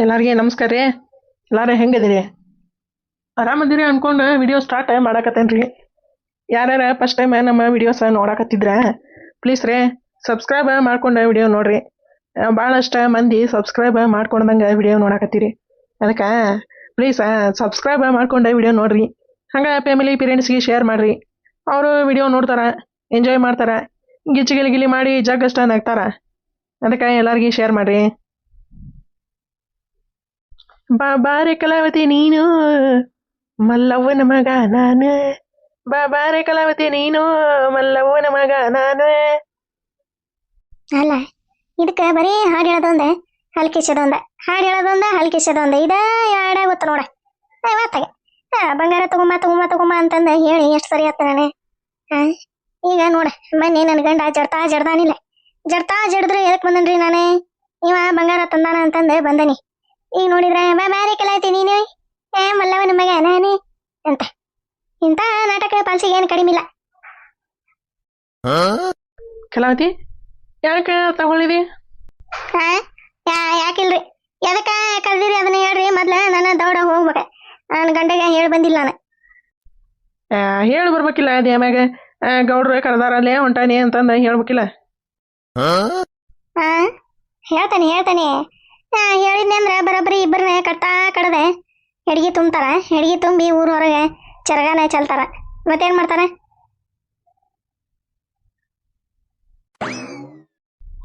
ಎಲ್ಲರಿಗೆ ನಮಸ್ಕಾರ ರೀ. ಎಲ್ಲಾರು ಹೆಂಗದಿರಿ ಆರಾಮದಿರಿ ಅನ್ಕೊಂಡು ವಿಡಿಯೋ ಸ್ಟಾರ್ಟ್ ಮಾಡಾಕತ್ತೇನ್ರಿ. ಯಾರ್ಯಾರ ಫಸ್ಟ್ ಟೈಮ್ ನಮ್ಮ ವಿಡಿಯೋಸ ನೋಡಾಕತ್ತಿದ್ರ ಪ್ಲೀಸ್ ರೀ ಸಬ್ಸ್ಕ್ರೈಬ್ ಮಾಡ್ಕೊಂಡು ವಿಡಿಯೋ ನೋಡ್ರಿ. ಭಾಳಷ್ಟು ಮಂದಿ ಸಬ್ಸ್ಕ್ರೈಬ್ ಮಾಡ್ಕೊಂಡಂಗೆ ವಿಡಿಯೋ ನೋಡಾಕತ್ತೀರಿ. ಅದಕ್ಕೆ ಪ್ಲೀಸ್ ಸಬ್ಸ್ಕ್ರೈಬ್ ಮಾಡ್ಕೊಂಡು ವಿಡಿಯೋ ನೋಡ್ರಿ. ಹಂಗೆ ಫ್ಯಾಮಿಲಿ ಪೇರೆಂಟ್ಸ್ಗೆ ಶೇರ್ ಮಾಡಿರಿ. ಅವರು ವಿಡಿಯೋ ನೋಡ್ತಾರೆ ಎಂಜಾಯ್ ಮಾಡ್ತಾರೆ. ಗಿಚ್ಚಿ ಗಿಲಿ ಗಿಲಿ ಮಾಡಿ ಜಗ್ಗಷ್ಟ ನಗ್ತಾರ. ಅದಕ್ಕೆ ಎಲ್ಲರಿಗೂ ಶೇರ್ ಮಾಡ್ರಿ. ಬಾ ಬಾರೆ ಕಲಾವತಿ ನೀನು, ಮಲ್ಲವ್ವನ ಮಗ ನಾನು. ಬಾ ಬಾರೆ ಕಲಾವತಿ ನೀನು, ಮಲ್ಲವ್ವನ ಮಗ ನಾನು. ಅಲ್ಲ, ಇದಕ್ಕೆ ಬರೀ ಹಾಡು ಹೇಳೋದೊಂದೆ ಹಲ್ಕಿಸೋದೊಂದ ಹಾಡು ಹೇಳೋದೊಂದ ಹಲ್ಕಿಸೋದೊಂದ ಇದ ಯಾಡ ಗೊತ್ತ ನೋಡ. ಹಾ ಬಂಗಾರ ತಗೊಂಬ ತಗೊಂಬ ತಗೊಂಬ ಅಂತಂದ ಹೇಳಿ ಎಷ್ಟು ಸರಿ ಆತ ನಾನೇ. ಈಗ ನೋಡ ಮೊನ್ನೆ ನನ್ನ ಗಂಡ ಜಡ್ತಾ ಜಡ್ದಾನಿಲ್ಲ. ಜಡ್ತಾ ಜಡ್ದ್ರೆ ಎದಕ್ಕೆ ಬಂದನ್ರಿ ನಾನೇ? ಇವ ಬಂಗಾರ ತಂದಾನ ಅಂತಂದು ಬಂದನಿ. ಈಗ ನೋಡಿದ್ರೆ ಬಾ ಬಾರಿ ಕಲಾಯ್ತಿ ನೀನು? ಏ ಮಲ್ಲವ ಮಗ ನಾನೇ ಅಂತ. ಇಂತ ನಾಟಕ ಪಾಲ್ಸಿಗೆ ಏನು ಕಡಿಮೆ ಇಲ್ಲ. ಕಲಾವತಿ ಯಾಕೆ ತಗೊಳ್ಳಿದಿ? ಹಾ ಯಾ ಯಾಕಿಲ್ರಿ ಎದಕ್ಕ ಕಲ್ದಿರಿ ಅದನ್ನ ಹೇಳ್ರಿ? ಮೊದ್ಲ ನಾನು ದೌಡ ಹೋಗ್ಬೇಕ. ನನ್ನ ಗಂಡಗೆ ಹೇಳಿ ಬಂದಿಲ್ಲ ನಾನು. ಆ, ಹೇಳಿ ಬರ್ಬೇಕಿಲ್ಲ ಅದೇ ಆಮ್ಯಾಗ ಗೌಡ್ರು ಕರೆದಾರಲ್ಲೇ ಹೊಂಟಾನಿ ಅಂತಂದ ಹೇಳ್ಬೇಕಿಲ್ಲ. ಹೇಳ್ತಾನೆ ಹೇಳ್ತಾನೆ. ಹೇಳಿದ್ನೆ ಅಂದ್ರೆ ಬರೋಬ್ಬರಿ ಇಬ್ಬರನ್ನ ಕಟ್ತಾ ಕಡದೆ. ಹೆಡ್ಗಿ ತುಂಬ್ತಾರ. ಹೆಡ್ಗಿ ತುಂಬಿ ಊರ ಹೊರಗೆ ಚರಗಾನ ಚಲ್ತಾರ. ಮತ್ತೇನ್ ಮಾಡ್ತಾರ?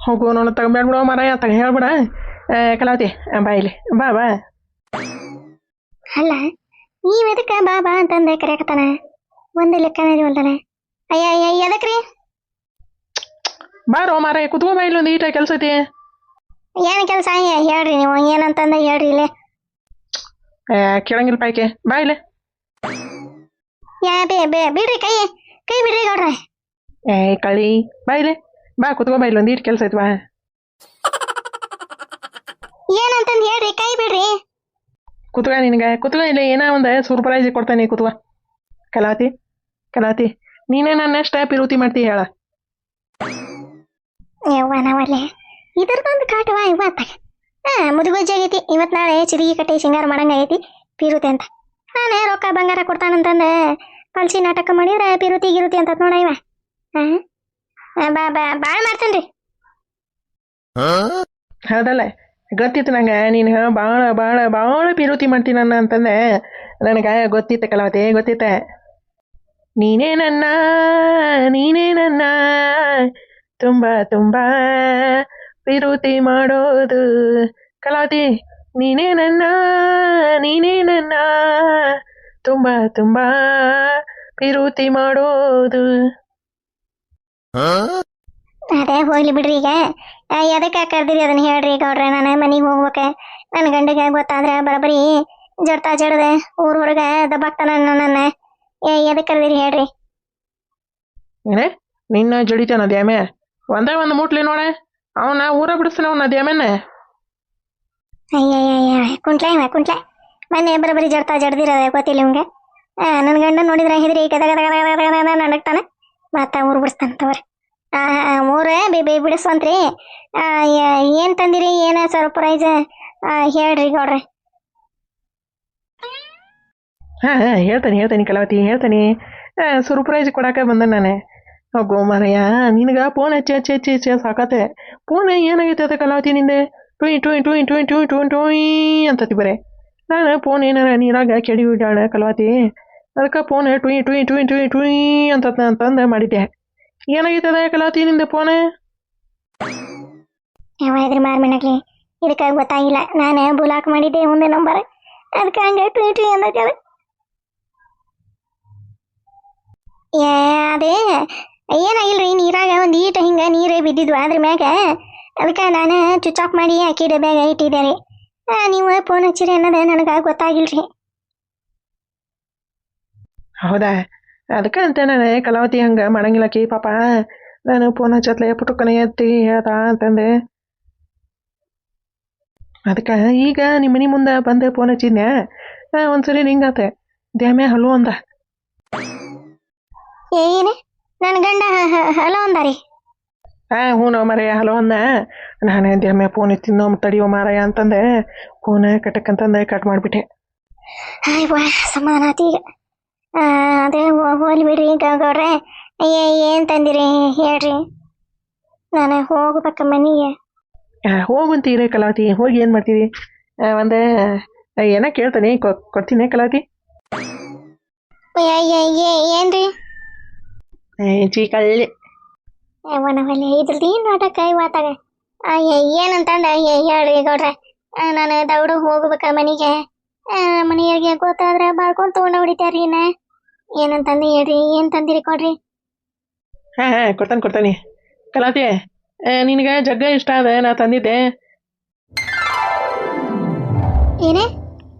ಹೋಗು ನೋಡು ತಗೊಂಬೇಡ ಬಿಡೋ ಮರ ತಗ ಹೇಳ್ಬಿಡ ಕಲಾವತಿ ಬಾ ಇಲ್ಲಿ. ಬಾ ಬಾ. ಅಲ್ಲ ನೀವ್ ಎದಕ್ಕ ಬಾ ಬಾ ಅಂತಂದೆ ಕರೆಯಕತ್ತಾನ ಒಂದು ಲೆಕ್ಕನೇ ಹೊಲ್ತಾನೆ ಅಯ್ಯ ಅಯ್ಯ ಎದಕ್ರಿ? ಬಾರೋ ಮಾರ ಕುತ್ಕೋ ಬಾ ಇಲ್ಲೊಂದು ಈಟ ಕೆಲಸ ಐತಿ ಏನ್ ಕೆಲಸ? ಹೇಳ್ರಿ ನೀವು ಏನಂತಂದ ಹೇಳ್ರಿ ಇಲ್ಲೇ. ಕೇಳಂಗಿಲ್ಲ ಪಾಯ್ಕೆ ಬಾ ಇಲ್ಲಿ. ಯಾ ಬೇ ಬೇ ಬಿಡ್ರಿ ಕೈ ಕೈ ಬಿಡ್ರಿ ಗೌಡ್ರೆ. ಏ ಕಳಿ ಬಾ ಇಲ್ಲಿ. ಬಾ ಕುತ್ಕೋ ಬಾ ಇಲ್ಲೊಂದು ಈಟ್ ಕೆಲಸ ಐತಿ ಬಾ. ಏನಂತಂದ್ ಹೇಳ್ರಿ ಕೈ ಬಿಡ್ರಿ. ಕುತ್ಕ ನಿನಗೆ ಕುತ್ಕ ಇಲ್ಲ ಏನೋ ಒಂದು ಸರ್ಪ್ರೈಸ್ ಕೊಡ್ತಾನೆ ಕುತ್ಕ. ಕಲಾತಿ ಕಲಾತಿ ನೀನೇ ನನ್ನ ಅಷ್ಟ ಪಿರುತಿ ಮಾಡ್ತಿ ಹೇಳ. ಯವ್ವ ನಾವಲ್ಲೇ ಇದ್ರದೊಂದು ಕಾಟವ ಇವತ್ತ ಹಾ ಮುದುಗೊಜ್ಜಿ ಆಗೈತಿ ಇವತ್ ನಾಳೆ ಚಿರಿಗಿ ಕಟ್ಟಿ ಸಿಂಗಾರ ಮಾಡಂಗ ಆಗೈತಿ ಪಿರುತಿ ಅಂತ. ನಾನೇ ರೊಕ್ಕ ಬಂಗಾರ ಕೊಡ್ತಾನಂತಂದ ಪಲ್ಸಿ ನಾಟಕ ಮಾಡಿದ್ರೆ ಪಿರುತಿ ಗಿರುತಿ ಅಂತ ನೋಡ ಇವ. ಬಾ ಬಾ ಬಾಳ ಮಾಡ್ತೇನ್ರಿ. ಹೌದಲ್ಲ ಗೊತ್ತಿತ್ತು ನಂಗೆ ನೀನು ಭಾಳ ಭಾಳ ಭಾಳ ಪಿರುತಿ ಮಾಡ್ತೀನಿ ನನ್ನ ಅಂತಂದೆ. ನನಗೆ ಗೊತ್ತಿತ್ತು ಕಲಾವತಿ ಗೊತ್ತಿತ್ತ. ನೀನೇ ನನ್ನ ನೀನೇ ನನ್ನ ತುಂಬ ತುಂಬ ಪಿರುತಿ ಮಾಡೋದು. ಕಲಾವತಿ ನೀನೇ ನನ್ನ ನೀನೇ ನನ್ನ. ತುಂಬ ತುಂಬ ವಿರುತಿ ಮಾಡೋದು. ಅದೇ ಹೋಗ್ಲಿ ಬಿಡ್ರಿ ಈಗ. ಆ, ಎದಕ್ಕೆ ಕರ್ದಿರಿ ಅದನ್ನ ಹೇಳ್ರಿ ಗೌಡ್ರೆ ನಾನು ಮನೆಗೆ ಹೋಗ್ಬೇಕ. ನನ್ನ ಗಂಡಿಗೆ ಗೊತ್ತಾದ್ರೆ ಬರಬರಿ ಜಡ್ತಾ ಜಡದೆ ಊರ್ ಹೊರಗೆ ದಬ್ಬಾಕ್ತಾನ ನನ್ನ ಎದಕ್ಕೆ ಕರ್ದಿರಿ ಹೇಳ್ರಿ. ಏನೇ? ನಿನ್ನ ಜಡಿತಾನ ದ್ಯಾಮೆ ಒಂದೇ ಒಂದು ಮುಟ್ಲಿ ನೋಡೆ. ಅವನ ಊರ ಬಿಡಿಸ್ತಾನೆ ಅವನ ದ್ಯಾಮೆನ ಅಯ್ಯಯ್ಯಯ್ಯ ಕುಂಟ್ಲೆ ಇವ ಕುಂಟ್ಲೆ. ಮೊನ್ನೆ ಬರೋಬ್ಬರಿ ಜಡ್ತಾ ಜಡ್ದಿರೋದೆ ಗೊತ್ತಿಲ್ಲ ನಿಮ್ಗೆ ನನ್ನ ಗಂಡ ನೋಡಿದ್ರೆ ಹೆದ್ರಿ ಗದ ಗದ ಗದ ಗದ ಗದ ಗದ ನಡಕ್ತಾನೆ. ಮತ್ತ ಊರು ಬಿಡಿಸ್ತಾನೆ ತಗೋರಿ ಊರೇ ಬಿ ಬಿ ಬಿಡಿಸ್ವಂತ್ರಿ. ಏನ್ ತಂದಿರಿ ಏನ ಸರ್ಪ್ರೈಸ್? ಹೇಳ್ರಿ ಗೌಡ್ರೆ. ಹಾಂ ಹಾಂ ಹೇಳ್ತಾನೆ ಹೇಳ್ತಾನೆ ಕಲಾವತಿ ಹೇಳ್ತಾನೆ. ಸರ್ಪ್ರೈಸ್ ಕೊಡಕ್ಕೆ ಬಂದ ನಾನು. ಹೋಗೋ ಮರಯ್ಯ ನಿನಗೆ ಫೋನ್ ಹಚ್ಚಿ ಹಚ್ಚಿ ಹಚ್ಚಿ ಹಚ್ಚಿ ಸಾಕತ್ತೆ. ಫೋನ್ ಏನಾಗೈತೆ ಅದ ಕಲಾವತಿ ನಿಂದೆ? ಟುಯ್ ಟುಯ್ ಟುಯ್ ಟುಯ್ ಟುಯ್ ಟುಯ್ ಟುಯ್ ಅಂತತಿ ಬರೇ. ನಾನು ಫೋನ್ ಏನಾರ ನೀರಾಗ ಕೆಡಿ ಬಿಡಾಳ ಕಲಾವತಿ. ಅದಕ್ಕೆ ಫೋನ್ ಟುಯ್ ಟುಯ್ ಟುಯ್ ಟುಯ್ ಟುಯ್ ಅಂತ ಅಂತಂದು ಮಾಡಿದ್ದೆ. ಏನಾಗೈತೆ ಅದ ಕಲಾವತಿ ನಿಂದೆ ಫೋನ್ ಯಾವ ಇದ್ರಿ ಮಾರ್ಮಿನಾಗ್ಲಿ ಇದಕ್ಕೆ ಗೊತ್ತಾಗಿಲ್ಲ. ನಾನು ಬುಲಾಕ್ ಮಾಡಿದ್ದೆ ಒಂದೇ ನಂಬರ್. ಅದಕ್ಕೆ ಹಂಗೆ ಟ್ವೀಟ್ ಅಂದೈತೆ ಅದು. ಅದೇ ಏನಾಗಿಲ್ರಿ ನೀರಾಗ ಒಂದು ಈಟ ಹಿಂಗೆ ನೀರೇ ಬಿದ್ದಿದ್ವು ಅದ್ರ ಮ್ಯಾಗ? ಅದಕ್ಕೆ ನಾನು ಸ್ವಿಚ್ ಆಫ್ ಮಾಡಿ ಅಕ್ಕಿ ಡಬ್ಯಾಗ ಇಟ್ಟಿದ್ದೆ ರೀ. ನೀವು ಫೋನ್ ಹಚ್ಚಿರಿ ಅನ್ನೋದು ನನಗೆ ಗೊತ್ತಾಗಿಲ್ರಿ. ಹೌದಾ? ಅದಕ್ಕೆ ಅಂತ ನಾನು ಕಲಾವತಿ ಹಂಗೆ ಮಾಡಂಗಿಲ್ಲ ಕಿ ಪಾಪ. ನಾನು ಫೋನ್ ಹಚ್ಚತ್ಲೆ ಪುಟುಕನೆ ಎತ್ತಿ ಹೇಳ್ತಾ ಅಂತಂದೆ. ಅದಕ್ಕೆ ಈಗ ನಿಮ್ಮ ಮನೆ ಮುಂದೆ ಬಂದು ಫೋನ್ ಹಚ್ಚಿದ್ನ್ಯಾ? ಒಂದ್ಸರಿ ಹಿಂಗಾತೆ ದ್ಯಾಮ್ಯ ಹಲೋ ಅಂದ. ಏನು? ನನ್ನ ಗಂಡ ಹಲೋ ಅಂದಾರಿ. ಹಾ ಹ್ಞೂ ನೋ ಮರಯ್ಯ ಹಲೋ ಅಂದ. ನಾನು ಅಂದ್ಯಮ್ಮೆ ಫೋನ್ ಎತ್ತಿನೋ ತಡಿಯೋ ಮಾರಯ್ಯ ಅಂತಂದೆ. ಫೋನ್ ಕಟಕ್ ಅಂತಂದೆ ಕಟ್ ಮಾಡಿಬಿಟ್ಟೆ. ಹಾಯ್ ವಾ ಸಮಾನ ಆತು ಈಗ. ಅದೇ ಹೋ- ಹೋಗ್ಲಿ ಬಿಡ್ರಿ ಗೌಡ್ರೆ. ಏ ಏನು ತಂದಿರಿ ಹೇಳ್ರಿ. ನಾನು ಹೋಗ್ಬೇಕ ಮನೆಗೆ. ಹೋಗಂತೀರಿ ಕಲಾವತಿ ಹೋಗಿ ಏನು ಮಾಡ್ತೀವಿ ಆ, ಏನ ಕೇಳ್ತಾನೆ ಕೊಡ್ತೀನಿ ಏ- ಏನ್ರಿ? ಕಳ್ಳಿ ಅವನವಲ್ಲಿ ಇದ್ರದ್ದು ಏನು ನಾಟಕ ಇವತ್ತಾಗ ಏನಂತಂದ? ಹೇಳಿ ಗೌಡ್ರೆ ನಾನು ದೌಡು ಹೋಗ್ಬೇಕ ಮನೆಗೆ. ಮನೆಯವ್ರಿಗೆ ಗೊತ್ತಾದ್ರೆ ಬಾಳ್ಕೊಂಡು ತಗೊಂಡು ಹೊಡಿತಾರ್ರಿ ನಾ ಏನಂತಂದು ಹೇಳ್ರಿ ಏನ್ ತಂದಿರಿ ಕೊಡ್ರಿ? ಹಾಂ ಹಾಂ ಕೊಡ್ತಾನೆ ಕೊಡ್ತಾನೆ ಕಲಾತಿ ನಿನಗೆ ಜಗ್ಗ ಇಷ್ಟ ಅದ ನಾ ತಂದಿದ್ದೆ. ಏನೇ?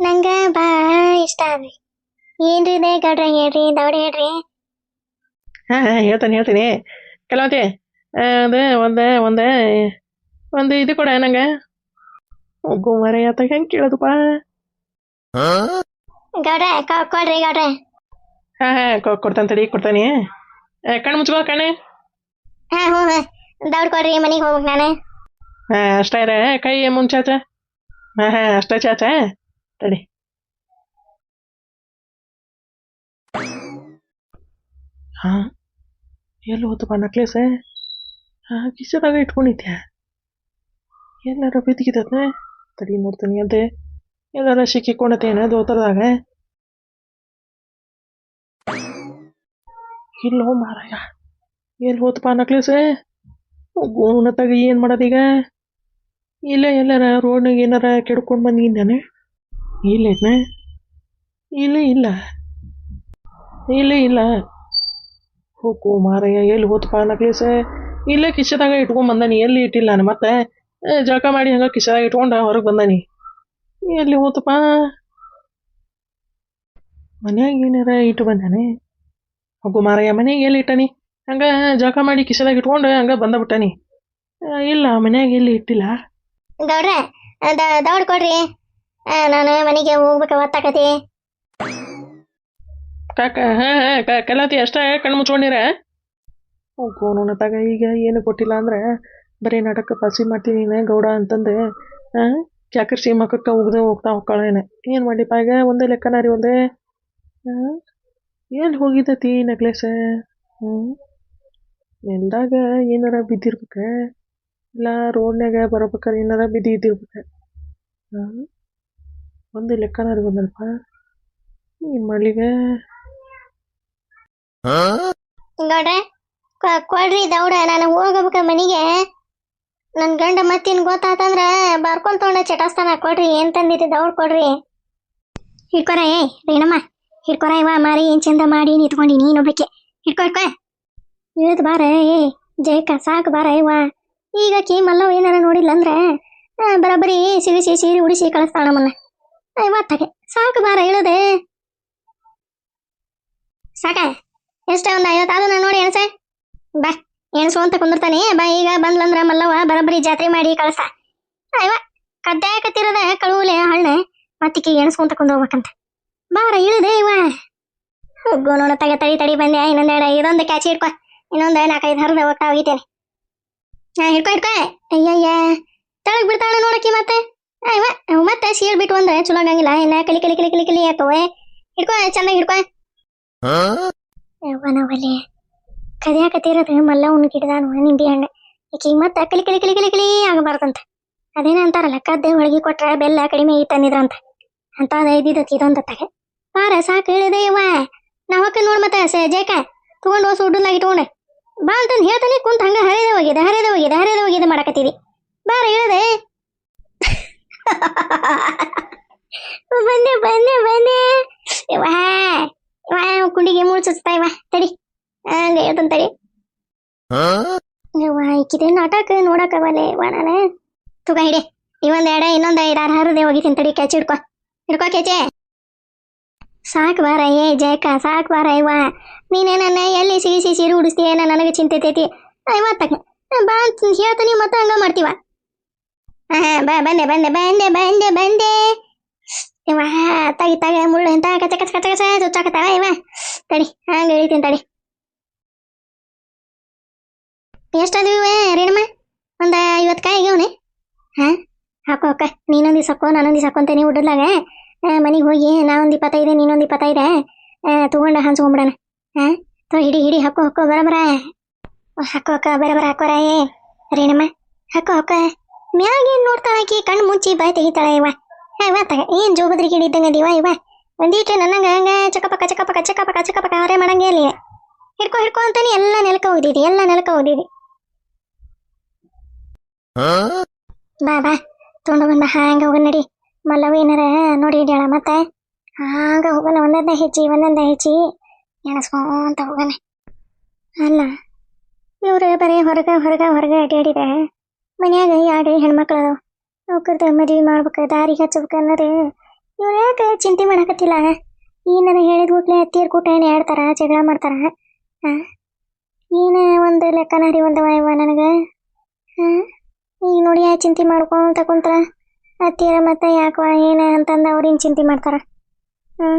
ನಂಗ ಬಾ ಇಷ್ಟ ಅದ್ರಿ ಏನ್ರಿ ಇದೆ ಗೌಡ್ರೆ ಹೇಳ್ರಿ ದೌಡ ಹೇಳ್ರಿ. ಹೇಳ್ತಾನೆ ಹೇಳ್ತೀನಿ. ಕಲಾವತಿ ಅದೇ ಒಂದೇ ಒಂದೇ. ಒಂದು ಇದು ಕೊಡ ನಂಗೆ. ಹೋಗು ಮರೆಯ ಆತ ಹೆಂಗೆ ಕೇಳೋದಪ್ಪ? ಗೌಡ್ರೆ ಕೊ- ಕೊಡ್ರಿ ಗೌಡ್ರೆ. ಹಾಂ ಹಾಂ ಕೊಡ್ತಾನೆ ತಡಿ ಕೊಡ್ತಾನೆ. ಏ, ಕಣ್ಣು ಮುಚ್ಕೋ ಕಣ್ಣೆ. ಹಾ ಹ್ಞೂ ಹಾ ದೌಡ್ ಕೊಡ್ರಿ ಮನೆಗೆ ಹೋಗ್ಬೇಕು ನಾನು. ಹಾಂ ಅಷ್ಟೇ ಇರ. ಕೈ ಮುಂಚಾಚ ಹಾಂ ಹಾಂ ಅಷ್ಟೇ ಚಾಚ. ತಡಿ. ಹಾಂ ಎಲ್ಲಿ ಹೋತಪ್ಪ ನಕ್ಲೇಸ ಹಾಂ ಕಿಸದಾಗ ಇಟ್ಕೊಂಡಿದ್ಯಾ ಎಲ್ಲಾರ ಬಿದ್ದಿಗಿದ್ದತ್ನ ತಡಿ ನೋಡ್ತೀನಿ ಅಂತೆ ಎಲ್ಲಾರ ಸಿಕ್ಕಿಕೊಂಡತೇನ ದೋತರದಾಗ ಇಲ್ಲೋ ಮಾರಾಯ ಎಲ್ಲಿ ಹೋತಪ್ಪ ನಕ್ಲೇಸ ಗೋಣತಾಗ ಏನು ಮಾಡೋದೀಗ ಇಲ್ಲ ಎಲ್ಲಾರ ರೋಡ್ನಾಗ ಏನಾರ ಕೆಡ್ಕೊಂಡು ಬಂದಿದ್ದಾನೆ ಇಲ್ಲ ಇಲ್ಲ ಇಲ್ಲ ಇಲ್ಲ ಇಲ್ಲ ಹೋಗು ಮಾರಯ್ಯ ಎಲ್ಲಿ ಹೋತಪ್ಪ ನಕ್ಲೀಸ್ ಇಲ್ಲೇ ಕಿಶದಾಗ ಇಟ್ಕೊಂಡ್ ಬಂದಾನಿ, ಎಲ್ಲಿ ಇಟ್ಟಿಲ್ಲ ನಾನು ಮತ್ತೆ? ಜಳಕ ಮಾಡಿ ಹಂಗ ಕಿಶದಾಗ ಇಟ್ಕೊಂಡ ಹೊರಗೆ ಬಂದಾನಿ. ಎಲ್ಲಿ ಹೋತಪ್ಪ ಮನ್ಯಾಗ ಏನಾರ ಇಟ್ಟು ಬಂದಾನೆ? ಹೋಗು ಮಾರಯ್ಯ ಮನೆಗೆ ಎಲ್ಲಿ ಇಟ್ಟಾನಿ? ಹಂಗ ಜಳಕ ಮಾಡಿ ಕಿಶದಾಗ ಇಟ್ಕೊಂಡು ಹಂಗ ಬಂದ ಬಿಟ್ಟಾನಿ. ಇಲ್ಲ, ಮನ್ಯಾಗ ಎಲ್ಲಿ ಇಟ್ಟಿಲ್ಲ? ಗೌಡ್ರೆ, ದ- ದೌಡ್ ಕೊಡ್ರಿ. ನಾನು ಮನೆಗೆ ಹೋಗ್ಬೇಕು ಒತ್ತಾಕತಿ ಕಾಕ, ಹಾ ಹಾ ಕಲಾತಿ ಅಷ್ಟೇ ಕಣ್ಣು ಮುಚ್ಕೊಂಡಿರ? ಹೋಗೋಣ ತಗ ಈಗ ಏನು ಕೊಟ್ಟಿಲ್ಲ ಅಂದ್ರೆ ಬರೀ ನಾಟಕ ಪಾಸಿ ಮಾಡ್ತೀನಿ ನೀನು, ಗೌಡ ಅಂತಂದೆ. ಹಾಂ ಕ್ಯಾಕರ್ಸಿ ಮಕ್ಕಕ್ಕೆ ಉಗ್ದೆ ಹೋಗ್ತಾ ಹೋಗ್ಕೊಳ್ಳೇನೆ ಏನು ಮಾಡಿಪ್ಪ ಈಗ? ಒಂದೇ ಲೆಕ್ಕನ ರೀ, ಒಂದೇ? ಹಾಂ ಎಲ್ಲಿ ಹೋಗಿದ್ದತಿ ನೆಕ್ಲೆಸ್? ನೆಲ್ದಾಗ ಏನಾರ ಬಿದ್ದಿರ್ಬೇಕ? ಇಲ್ಲ, ರೋಡ್ನ್ಯಾಗ ಬರ್ಬೇಕಾರೆ ಏನಾರ ಬಿದ್ದಿದ್ದಿರ್ಬೇಕ ಹಾಂ, ಒಂದೇ ಲೆಕ್ಕನ ರೀ, ಒಂದಲ್ಪ. ಏನು ಮಾಡ್ಲಿಗ ಗೌಡ್ರೆ ಕೊಡ್ರಿ ದೌಡ ನಾನು ಹೋಗ್ಬೇಕ ಮನೆಗೆ. ನನ್ ಗಂಡ ಮತ್ತಿನ್ ಗೊತ್ತಾತಂದ್ರ ಬರ್ಕೊಂಡ್ ತಗೊಂಡ ಚಟಾಸ್ತಾನ. ಕೊಡ್ರಿ, ಏನ್ ತಂದಿರಿ ದೌಡ್ ಕೊಡ್ರಿ. ಹಿಡ್ಕೊರ ಏ ರೇಣಮ್ಮ, ಹಿಡ್ಕೊರ, ಇವ ಮಾರಿ, ಏನ್ ಚಂದ ಮಾಡಿ ನಿಂತ್ಕೊಂಡಿ ನೀನೊಬ್ಬಕ್ಕೆ ಹಿಡ್ಕೊ ಹಿಡ್ಕೊ. ಇಳಿದ್ ಬಾರ, ಏ ಜಯಕ ಸಾಕು ಬಾರ, ಇವ. ಈಗ ಕೇ ಮಲ್ಲವ್ ಏನಾರ ನೋಡಿಲ್ಲ ಅಂದ್ರ ಬರೋಬ್ಬರಿ ಸಿಗಿಸಿ ಸೀರೆ ಉಡಿಸಿ ಕಳಿಸ್ತಾಳ ನಮ್ಮನ್ನ. ಇವತ್ತಾಗೆ. ಸಾಕು ಬಾರ, ಇಳದೆ. ಸಾಕ? ಎಷ್ಟ ಐವತ್ತಾದ್ರು ನಾನು ನೋಡಿ ಎಣಸ ಬಾ ಎಣಸು ಅಂತ ಕುಂದಿರ್ತಾನೆ ಬಾ ಈಗ ಬಂದ್ಲಂದ್ರ ಮಲ್ಲವ್ವ ಬರೋಬ್ಬರಿ ಜಾತ್ರೆ ಮಾಡಿ ಕಳ್ಸ ಅಯ್ಯವ ಕಡ್ಡಾಯ ಕತ್ತಿರದ ಕಳುವುಲೆ ಹಳ್ಳ ಮತ್ತಿಕ್ಕೆ ಎಣಸ್ಕೊಂತ ಕುಂದ್ ಹೋಗ್ಬೇಕಂತ ಬಾರ ಇಳಿದೆ ಇವ ಹೋಗು ನೋಡ ತಗ ತಡಿ ತಡಿ ಬಂದೆ ಇನ್ನೊಂದೆರಡು ಇದೊಂದು ಕ್ಯಾಚಿ ಹಿಡ್ಕೊ ಇನ್ನೊಂದು ನಾಲ್ಕೈದು ಹರಿದ ಹೋಗ್ತಾ ಹೋಗಿತೇನೆ ಹಾ ಹಿಡ್ಕೊ ಹಿಡ್ಕೊ ಅಯ್ಯಯ್ಯ ತಳಗ್ ಬಿಡ್ತಾಳ ನೋಡಕ್ಕಿ ಮತ್ತೆ ಅಯ್ಯವ ಮತ್ತೆ ಸೀಳ್ ಬಿಟ್ಟು ಅಂದ್ರೆ ಚಲೋ ಆಗಂಗಿಲ್ಲ ಇನ್ನ ಕಲಿ ಕಲಿ ಕಲಿ ಕಲಿ ಕಲಿ ಯಾಕವೆ ಹಿಡ್ಕೊ ಚಂದ ಹಿಡ್ಕೊ ಯವ್ವನವಲ್ಲಿ ಕದಿಯಾಕತ್ತಿರೋದು ಮಲ್ಲವನ್ ಗಿಡದಾನು ನಿಂಬೆ ಹಣ್ಣು. ಈಕಿಗೆ ಮತ್ತೆ ಕಲಿ ಕಲಿ ಕಲಿ ಕಲಿ ಕಲಿ ಆಗಬಾರ್ದಂತ. ಅದೇನ ಅಂತಾರಲ್ಲ, ಕದ್ದೆ ಹೊಳಗಿ ಕೊಟ್ರೆ ಬೆಲ್ಲ ಕಡಿಮೆ ತಂದಿದ್ರಂತ ಅಂತ ಅದ ಇದ್ದಿದ್ದಕ್ಕೆ ಇದೊಂದು ತಗೆ ಬಾರ ಸಾಕು ಹೇಳಿದೆ ಇವ ನಾ ಹೊಕ್ಕ ನೋಡ್ ಮತ್ತೆ, ಸೇ ಜೇಕ ತಗೊಂಡು ಹೊಸ ಉಡ್ಡಲಾಗಿ ಇಟ್ಕೊಂಡೆ ಬಾ ಅಂತಂದು ಹೇಳ್ತಾನೆ, ಕುಂತ ಹಂಗ ಹರಿದ ಹೋಗಿದೆ ಹರಿದ ಹೋಗಿದೆ ಹರಿದ ಹೋಗಿದೆ ಮಾಡಕತ್ತೀವಿ ಬಾರ ಹೇಳಿದೆ ಬಂದೆ ಬಂದೆ ಬಂದೆ ವಾ ವಾ ಕುಂಡಿಗೆ ಮುಳ್ಳು ಚುಚ್ತಾ ಇವ? ತಡಿ. ಹೇಳ್ತಾನ ತಡಿ. ಈಕಿದೆ ನಾಟಕ ನೋಡಕ್ ಬಲೆ ವಾ ನಾನು? ತುಗ ಹಿಡಿ. ಇವೊಂದ್ ಎಡ ಇನ್ನೊಂದ್ ಐದಾರು ಹರದೆ ಹೋಗಿ ತಡಿ ಕ್ಯಾಚ್ ಹಿಡ್ಕೊ. ಹಿಡ್ಕೊ ಕೆಚೆ ಸಾಕ್ ಬಾರ ಏ ಜಯಕ ಸಾಕ್ ಬಾರ ಇವ. ನೀನೇ ನನ್ನ ಎಲ್ಲಿ ಸಿಗಿಸಿ ಸೀರೆ ನಾನು ನನಗೆ ಚಿಂತೆ ತೈತಿ? ಇವತ್ತಾಗ ಬಾ ಅಂತ ಹೇಳ್ತಾನೆ, ಮತ್ತೆ ಹಂಗ ಮಾಡ್ತೀವ? ಹಾ, ಬಾ, ಬಂದೆ ಬಂದೆ ಬಂದೆ ಬಂದೆ ಬಂದೆ. ಇವ ತಗಿ ತಗ ಮುಳ್ಳು ಎಂತ? ಕಚ ಕಚ ಕಚ ಕಚ ಚುಚ್ಚಾಕತ್ತಾವ ಇವ ತಡಿ, ಹಂಗ ಹೇಳ್ತೀನಿ ತಡಿ. ಎಷ್ಟಾದ್ವಿ ಇವೆ ರೇಣಮ್ಮ ಒಂದು ಐವತ್ತು ಕಾಯಿ ಆಗ್ಯಾವನೆ ಹಾಂ? ಹಾಕೋ ಅಕ್ಕ ನೀನೊಂದು ದಿವಸ ಹಾಕೋ ನಾನೊಂದು ದಿವಸ ಹಾಕೊಂತೇನೆ ಹುಡ್ಲಾಗ ಮನೆಗೆ ಹೋಗಿ ನಾನೊಂದು ಇಪ್ಪತ್ತೈದೆ, ನೀನೊಂದು ಇಪ್ಪತ್ತೈದೆ ತೊಗೊಂಡು ಹಂಚ್ಕೊಂಬಿಡೋಣ ಹಾ? ತೋ, ಹಿಡಿ ಹಿಡಿ, ಹಾಕೋ ಹಾಕೋ ಬರಬರ ಹಾಕೋ ಅಕ್ಕ ಬರಬರ ಹಾಕೋರ ಏ ರೇಣಮ್ಮ ಹಾಕೋ ಅಕ್ಕ ಮ್ಯಾಗೇನು ನೋಡ್ತಾಳಾಕಿ ಕಣ್ಣು ಮುಚ್ಚಿ ಬಾಯ್ ತೆಗಿತಾಳೆ ಇವ. ಹೇ ಇವ ತಗ ಏನು ಜೋಬದ್ರಿ ಗಿಡ ದೀವ ಇವ? ಒಂದೀಟು ನನ್ನಂಗ ಹಂಗ ಚಕಪಕ ಚಕಪಕ ಚಕಪಕ ಚಕಪಕ ಅವರೇ ಮಾಡಂಗೆ ಇಲ್ಲಿ ಹಿಡ್ಕೊ ಹಿಡ್ಕೊ ಅಂತಾನೆ ಎಲ್ಲ ನೆಲಕ ಹೋಗಿದ್ದೀವಿ ಎಲ್ಲ ನೆಲಕ ಹೋಗಿದ್ದೀವಿ ಬಾ ಬಾ. ತೊಗೊಂಡು ಬಂದ ಹಾಂಗ ಹೋಗ ನಡಿ. ಮಲ್ಲವ ಏನಾರ ನೋಡಿ ಹಿಡಿಯಾಳ ಮತ್ತೆ? ಹಾಂಗ ಹೋಗೋಣ ಒಂದೊಂದ ಹೆಚ್ಚಿ ಒಂದೊಂದ ಹೆಚ್ಚಿ ಎಣಸ್ಕೊಂತ ಹೋಗೋಣ ಅಲ್ಲ ಇವ್ರು ಬರೀ ಹೊರಗ ಹೊರಗ ಹೊರಗ ಅಡ್ಡಾಡಿದ ಮನ್ಯಾಗ ಎರಡು ಹೆಣ್ಮಕ್ಳು ಅದಾವ ಅವ್ಕರ್ದ ಮದುವೆ ಮಾಡ್ಬೇಕು, ದಾರಿ ಹಚ್ಬೇಕು ಅನ್ನೋದು. ಇವ್ರು ಯಾಕೆ ಚಿಂತೆ ಮಾಡಕತ್ತಿಲ್ಲ? ಏನಾರ ಹೇಳಿದ ಕೂಡಲೇ ತೀರ್ ಕೂಟ ಏನು ಆಡ್ತಾರ ಜಗಳ ಮಾಡ್ತಾರ? ಹಾಂ ಏನ ಒಂದು ಲೆಕ್ಕನ ಒಂದು ವಾಯವ ನನಗೆ? ಈಗ ನೋಡಿ ಯಾ ಚಿಂತೆ ಮಾಡ್ಕೊಂತ ಕುಂತ್ರ? ಅತ್ತಿಯರ ಮತ್ತೆ ಯಾಕೋ ಏನ ಅಂತಂದು ಅವ್ರೇನು ಚಿಂತೆ ಮಾಡ್ತಾರ? ಹ್ಞೂ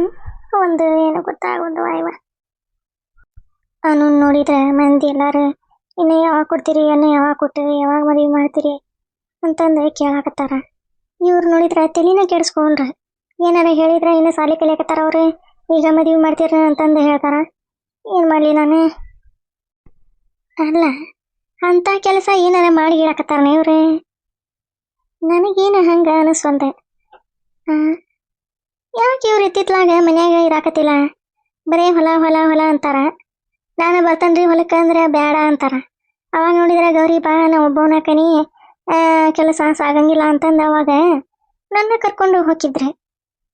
ಒಂದು ಏನು ಗೊತ್ತಾಗೊಂದು ವಾಯವ ಅವನು ನೋಡಿದ್ರೆ ಮಂದಿ ಎಲ್ಲಾರು, ಇನ್ನು ಯಾವಾಗ ಕೊಡ್ತೀರಿ, ಇನ್ನು ಯಾವಾಗ ಕೊಟ್ಟಿರಿ ಯಾವಾಗ ಮದುವೆ ಮಾಡ್ತೀರಿ? ಅಂತಂದು ಕೇಳಾಕತ್ತಾರ. ಇವ್ರು ನೋಡಿದ್ರೆ ತಲೆನ ಕೆಡಿಸ್ಕೊಂಡ್ರ. ಏನಾರ ಹೇಳಿದ್ರೆ ಏನು ಸಾಲಿ ಕಲಿಯಕತ್ತಾರ ಅವ್ರು? ಈಗ ಮದುವೆ ಮಾಡ್ತೀರ ಅಂತಂದು ಹೇಳ್ತಾರ. ಏನು ಮಾಡಲಿ ನಾನು? ಅಲ್ಲ ಅಂಥ ಕೆಲಸ ಏನಾರ ಮಾಡಿ ಹೇಳಕತ್ತಾರ ಇವ್ರೆ? ನನಗೇನು ಹಂಗೆ ಅನಿಸ್ವಂತೆ. ಯಾಕೆ ಇವ್ರು ಇತ್ತಿತ್ಲಾಗ ಮನ್ಯಾಗ ಇರಾಕತ್ತಿಲ್ಲ? ಬರೇ ಹೊಲ ಹೊಲ ಹೊಲ ಅಂತಾರ. ನಾನು ಬರ್ತೇನ್ರಿ ಹೊಲಕ್ಕೆ ಅಂದ್ರೆ ಬೇಡ ಅಂತಾರ. ಅವಾಗ ನೋಡಿದ್ರೆ ಗೌರಿ ಬಾ, ನಾ ಒಬ್ಬವನ ಕನಿ ಕೆಲಸ ಸಾಗಂಗಿಲ್ಲ ಅಂತಂದು ಅವಾಗ ನನ್ನ ಕರ್ಕೊಂಡು ಹೋಗಿದ್ರೆ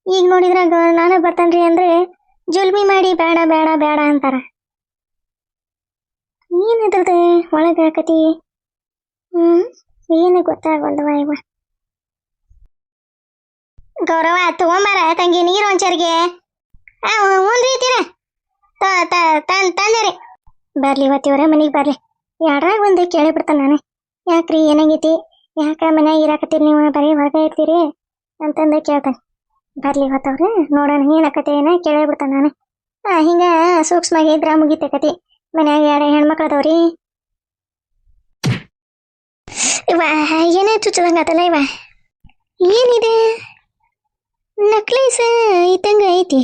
ಈಗ ನೋಡಿದ್ರಾಗ ನಾನೇ ಬರ್ತೇನ್ರಿ ಅಂದ್ರೆ ಜುಲ್ಮಿ ಮಾಡಿ ಬೇಡ ಬೇಡ ಬೇಡ ಅಂತಾರ. ಏನಿದ್ರದ್ದು ಒಳಗೆ ಕತಿ? ಹ್ಮ್, ಏನು ಗೊತ್ತಾಗಲ್ದವ ಇವ? ಗೌರವ, ತಗೊಂಬಾರ ತಂಗಿ ನೀರು ಒಂಚರಿಗೆ. ಆ ಹ್ಞೂ ತಂದೆ ರೀ ಬರ್ಲಿ, ಇವತ್ತಿವ್ರೆ ಮನೆಗೆ ಬರ್ಲಿ. ಯಾರಾಗ ಒಂದು ಕೇಳಿ ಬಿಡ್ತಾನೆ ನಾನು. ಯಾಕ್ರಿ, ಏನಾಗೈತಿ? ಯಾಕ ಮನ್ಯಾಗ ಇರಾಕತ್ತೀರಿ ನೀವು? ಬರೀ ಹೊರಗೆ ಇರ್ತೀರಿ ಅಂತಂದು ಕೇಳ್ತಾನೆ ಬರ್ಲಿ ಇವತ್ತವ್ರೆ ನೋಡೋಣ ಏನಾಕತಿ ಏನ ಕೇಳೇ ಬಿಡ್ತಾನೆ ನಾನು. ಆ, ಹಿಂಗ ಸೂಕ್ಷ್ಮವಾಗಿ ಇದ್ರ ಮುಗಿತೈಕತಿ. ಮನ್ಯಾಗ ಎರಡು ಹೆಣ್ಮಕ್ಳು ಅದಾವ್ರಿ ಇವ, ಏನೇ ಚುಚ್ಚದಂಗಾತಲ್ಲ ಇವ? ಏನಿದೆ? ನಕ್ಲೇಸ್ ಇದ್ದಂಗ ಐತಿ.